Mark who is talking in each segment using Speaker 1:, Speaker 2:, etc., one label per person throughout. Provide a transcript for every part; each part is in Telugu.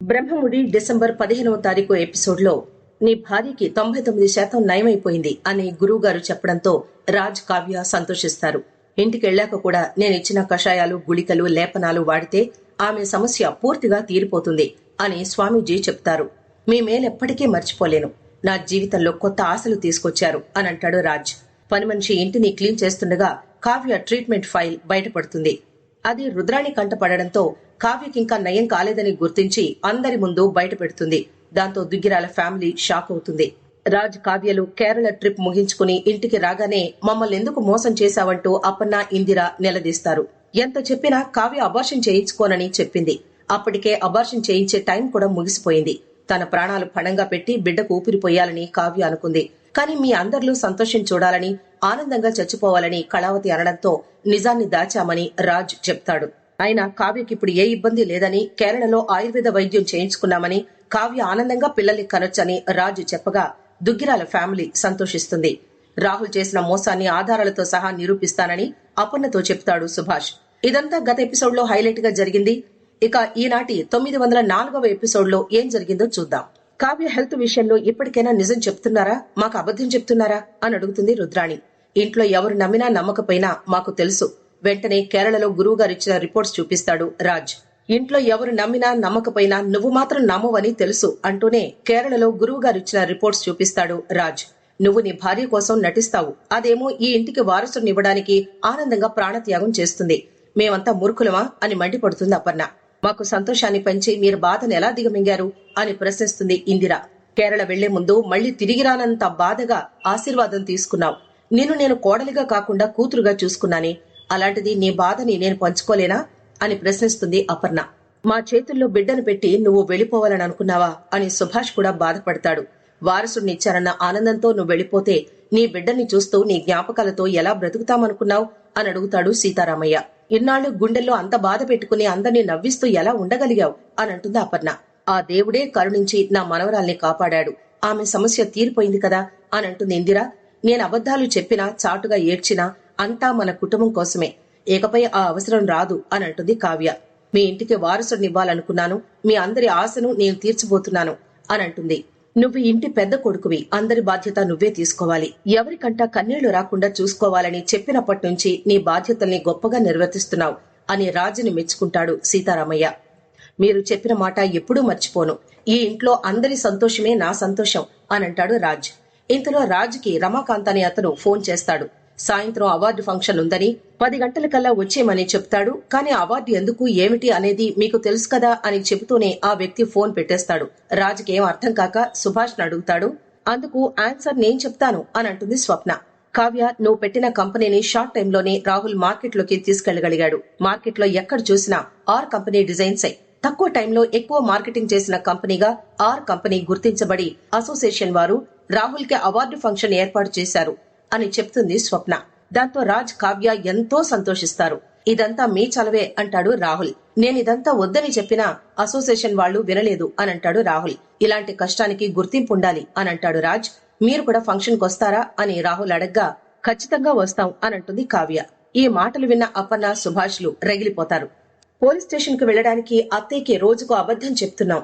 Speaker 1: బ్రహ్మముడి డిసెంబర్ పదిహేనవ తారీఖు ఎపిసోడ్లో నీ భార్యకి తొంభై తొమ్మిది శాతం నయమైపోయింది అని గురువుగారు చెప్పడంతో రాజ్ కావ్య సంతోషిస్తారు. ఇంటికెళ్ళాక కూడా నేను ఇచ్చిన కషాయాలు గుళికలు లేపనాలు వాడితే ఆమె సమస్య పూర్తిగా తీరిపోతుంది అని స్వామీజీ చెప్తారు. మీ మేలెప్పటికీ మర్చిపోలేను. నా జీవితంలో కొత్త ఆశలు తీసుకొచ్చారు అని అంటాడు రాజ్. పని మనిషి ఇంటిని క్లీన్ చేస్తుండగా కావ్య ట్రీట్మెంట్ ఫైల్ బయటపడుతుంది. అది రుద్రాణి కంటపడడంతో కావ్యకి ఇంకా నయం కాలేదని గుర్తించి అందరి ముందు బయటపెడుతుంది. దాంతో దుగ్గిరాల ఫ్యామిలీ షాక్ అవుతుంది. రాజ్ కావ్యలు కేరళ ట్రిప్ ముగించుకుని ఇంటికి రాగానే మమ్మల్ని ఎందుకు మోసం చేశావంటూ అప్పన్న ఇందిర నిలదీస్తారు. ఎంత చెప్పినా కావ్య అబార్షన్ చేయించుకోనని చెప్పింది. అప్పటికే అబార్షన్ చేయించే టైం కూడా ముగిసిపోయింది. తన ప్రాణాలు పణంగా పెట్టి బిడ్డకు ఊపిరిపోయాలని కావ్య అనుకుంది. కానీ మీ అందరిలో సంతోషం చూడాలని ఆనందంగా చచ్చిపోవాలని కళావతి అనడంతో నిజాన్ని దాచామని రాజ్ చెప్తాడు. అయినా కావ్యకి ఇప్పుడు ఏ ఇబ్బంది లేదని కేరళలో ఆయుర్వేద వైద్యం చేయించుకున్నామని కావ్య ఆనందంగా పిల్లల్ని కనొచ్చని రాజు చెప్పగా దుగ్గిరాల ఫ్యామిలీ సంతోషిస్తుంది. రాహుల్ చేసిన మోసాన్ని ఆధారాలతో సహా నిరూపిస్తానని అపర్ణతో చెప్తాడు సుభాష్. ఇదంతా గత ఎపిసోడ్లో హైలైట్గా జరిగింది. ఇక ఈనాటి తొమ్మిది వందల నాలుగవ ఎపిసోడ్లో ఏం జరిగిందో చూద్దాం. కావ్య హెల్త్ విషయంలో ఇప్పటికైనా నిజం చెప్తున్నారా? మాకు అబద్ధం చెప్తున్నారా? అని అడుగుతుంది రుద్రాణి. ఇంట్లో ఎవరు నమ్మినా నమ్మకపోయినా మాకు తెలుసు. వెంటనే కేరళలో గురువుగారు ఇచ్చిన రిపోర్ట్స్ చూపిస్తాడు రాజ్. ఇంట్లో ఎవరు నమ్మినా నమ్మకపోయినా నువ్వు మాత్రం నమ్మవని తెలుసు అంటూనే కేరళలో గురువుగారు ఇచ్చిన రిపోర్ట్స్ చూపిస్తాడు రాజ్. నువ్వు నీ భార్య కోసం నటిస్తావు. అదేమో ఈ ఇంటికి వారసునివ్వడానికి ఆనందంగా ప్రాణత్యాగం చేస్తుంది. మేమంతా మూర్ఖులమా అని మండిపడుతుంది అపర్ణ. మాకు సంతోషాన్ని పెంచి మీరు బాధను ఎలా దిగమింగారు అని ప్రశ్నిస్తుంది ఇందిర. కేరళ వెళ్ళే ముందు మళ్ళీ తిరిగి రానంత బాధగా ఆశీర్వాదం తీసుకున్నావు. నిన్ను నేను కోడలిగా కాకుండా కూతురుగా చూసుకున్నానే. అలాంటిది నీ బాధని నేను పంచుకోలేనా? అని ప్రశ్నిస్తుంది అపర్ణ. మా చేతుల్లో బిడ్డను పెట్టి నువ్వు వెళ్ళిపోవాలని అనుకున్నావా? అని సుభాష్ కూడా బాధపడతాడు. వారసుడినిచ్చారన్న ఆనందంతో నువ్వు వెళ్ళిపోతే నీ బిడ్డని చూస్తూ నీ జ్ఞాపకాలతో ఎలా బ్రతుకుతామనుకున్నావు? అని అడుగుతాడు సీతారామయ్య. ఇన్నాళ్ళు గుండెల్లో అంత బాధ పెట్టుకుని అందరినీ నవ్విస్తూ ఎలా ఉండగలిగావు? అని అంటుంది అపర్ణ. ఆ దేవుడే కరుణించి నా మనవరాల్ని కాపాడాడు. ఆమె సమస్య తీరిపోయింది కదా? అని అంటుంది ఇందిరా. నేను అబద్ధాలు చెప్పినా చాటుగా ఏడ్చినా అంతా మన కుటుంబం కోసమే. ఇకపై ఆ అవసరం రాదు అని అంటుంది కావ్య. మీ ఇంటికి వారసుడినివ్వాలనుకున్నాను. మీ అందరి ఆశను నేను తీర్చబోతున్నాను అని అంటుంది. నువ్వు ఇంటి పెద్ద కొడుకువి. అందరి బాధ్యత నువ్వే తీసుకోవాలి. ఎవరికంటా కన్నీళ్ళు రాకుండా చూసుకోవాలని చెప్పినప్పటి నుంచి నీ బాధ్యతల్ని గొప్పగా నిర్వర్తిస్తున్నావు అని రాజుని మెచ్చుకుంటాడు సీతారామయ్య. మీరు చెప్పిన మాట ఎప్పుడూ మర్చిపోను. ఈ ఇంట్లో అందరి సంతోషమే నా సంతోషం అని అంటాడు రాజ్. ఇంతలో రాజుకి రమాకాంత్ అనే అతను ఫోన్ చేస్తాడు. సాయంత్రం అవార్డు ఫంక్షన్ ఉందని పది గంటలకల్లా వచ్చేయమని చెప్తాడు. కానీ అవార్డు ఎందుకు ఏమిటి అనేది మీకు తెలుసు కదా అని చెబుతూనే ఆ వ్యక్తి ఫోన్ పెట్టేస్తాడు. రాజుకి ఏం అర్థం కాక సుభాష్ అడుగుతాడు. అందుకు ఆన్సర్ నేను చెప్తాను అని అంటుంది స్వప్న. కావ్య నువ్వు పెట్టిన కంపెనీని షార్ట్ టైంలోనే రాహుల్ మార్కెట్లోకి తీసుకెళ్ళగలిగాడు మార్కెట్లో ఎక్కడ చూసినా ఆర్ కంపెనీ డిజైన్స్ అయి తక్కువ టైంలో ఎక్కువ మార్కెటింగ్ చేసిన కంపెనీగా ఆర్ కంపెనీ గుర్తించబడి అసోసియేషన్ వారు రాహుల్కి అవార్డు ఫంక్షన్ ఏర్పాటు చేశారు. అని చెప్తుంది స్వప్న. దాంతో రాజ్ కావ్య ఎంతో సంతోషిస్తారు. ఇదంతా మీ చలవే అంటాడు రాహుల్. నేను ఇదంతా వద్దని చెప్పినా అసోసియేషన్ వాళ్ళు వినలేదు అని అంటాడు రాహుల్. ఇలాంటి కష్టానికి గుర్తింపు ఉండాలి అని అంటాడు రాజ్. మీరు కూడా ఫంక్షన్కి వస్తారా అని రాహుల్ అడగ్గా ఖచ్చితంగా వస్తాం అని అంటుంది కావ్య. ఈ మాటలు విన్న అప్పన్న సుభాష్లు రగిలిపోతారు. పోలీస్ స్టేషన్కు వెళ్ళడానికి అత్తయ్యకి రోజుకు అబద్ధం చెప్తున్నాం.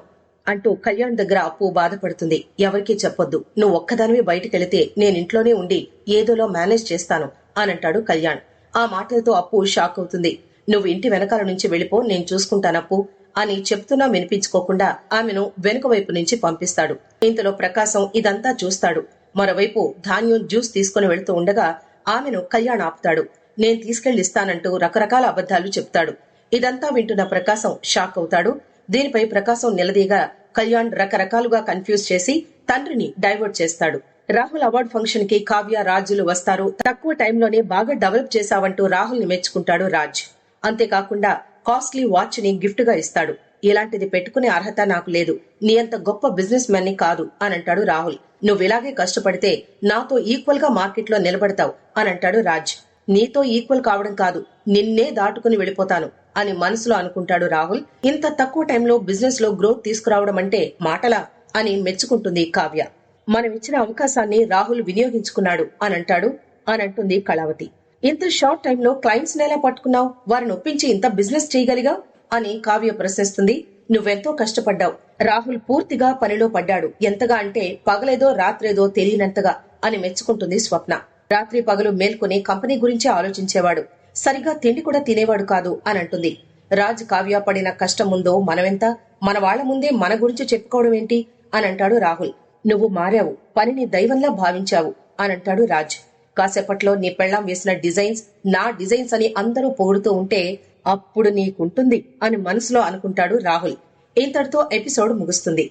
Speaker 1: అంటూ కళ్యాణ్ దగ్గర అప్పు బాధపడుతుంది. ఎవరికీ చెప్పొద్దు. నువ్వు ఒక్కదానివి బయటికెళితే నేను ఇంట్లోనే ఉండి ఏదోలో మేనేజ్ చేస్తాను అనంటాడు కళ్యాణ్. ఆ మాటలతో అప్పు షాక్ అవుతుంది. నువ్వు ఇంటి వెనకాల నుంచి వెళ్ళిపో నేను చూసుకుంటానప్పు అని చెప్తున్నా వినిపించుకోకుండా ఆమెను వెనుక వైపు నుంచి పంపిస్తాడు. ఇంతలో ప్రకాశం ఇదంతా చూస్తాడు. మరోవైపు ధాన్యం జ్యూస్ తీసుకుని వెళ్తూ ఉండగా ఆమెను కళ్యాణ్ ఆపుతాడు. నేను తీసుకెళ్ళిస్తానంటూ రకరకాల అబద్ధాలు చెప్తాడు. ఇదంతా వింటున్న ప్రకాశం షాక్ అవుతాడు. దీనిపై ప్రకాశం నిలదీగా కళ్యాణ్ రకరకాలుగా కన్ఫ్యూజ్ చేసి తండ్రిని డైవర్ట్ చేస్తాడు. రాహుల్ అవార్డు ఫంక్షన్కి కావ్య రాజులు వస్తారు. తక్కువ టైంలోనే బాగా డెవలప్ చేశావంటూ రాహుల్ని మెచ్చుకుంటాడు రాజ్. అంతేకాకుండా కాస్ట్లీ వాచ్ని గిఫ్ట్గా ఇస్తాడు. ఇలాంటిది పెట్టుకునే అర్హత నాకు లేదు. నీ అంత గొప్ప బిజినెస్ మ్యాన్ని కాదు అని అంటాడు రాహుల్. నువ్వు ఇలాగే కష్టపడితే నాతో ఈక్వల్గా మార్కెట్లో నిలబడతావు అని అంటాడు రాజ్. నీతో ఈక్వల్ కావడం కాదు నిన్నే దాటుకుని వెళ్ళిపోతాను అని మనసులో అనుకుంటాడు రాహుల్. ఇంత తక్కువ టైంలో బిజినెస్లో గ్రోత్ తీసుకురావడం అంటే మాటలా అని మెచ్చుకుంటుంది కావ్య. మనం ఇచ్చిన అవకాశాన్ని రాహుల్ వినియోగించుకున్నాడు అని అంటాడు అని అంటుంది కళావతి. ఇంత షార్ట్ టైంలో క్లయింట్స్ ఎలా పట్టుకున్నావు? వారిని ఒప్పించి ఇంత బిజినెస్ చేయగలిగా అని కావ్య ప్రశ్నిస్తుంది. నువ్వెంతో కష్టపడ్డావు. రాహుల్ పూర్తిగా పనిలో పడ్డాడు. ఎంతగా అంటే పగలేదో రాత్రేదో తెలియనంతగా అని మెచ్చుకుంటుంది స్వప్న. రాత్రి పగలు మేల్కొని కంపెనీ గురించి ఆలోచించేవాడు. సరిగా తిండి కూడా తినేవాడు కాదు అని అంటుంది. రాజ్ కావ్య పడిన కష్టం ముందో మనమెంత? మన వాళ్ళ ముందే మన గురించి చెప్పుకోవడం ఏంటి? అని అంటాడు రాహుల్. నువ్వు మారావు. పనిని దైవంలా భావించావు అని అంటాడు రాజ్. కాసేపట్లో నీ పెళ్ళం వేసిన డిజైన్స్ నా డిజైన్స్ అని అందరూ పొగుడుతూ ఉంటే అప్పుడు నీకుంటుంది అని మనసులో అనుకుంటాడు రాహుల్. ఇంతటితో ఎపిసోడ్ ముగుస్తుంది.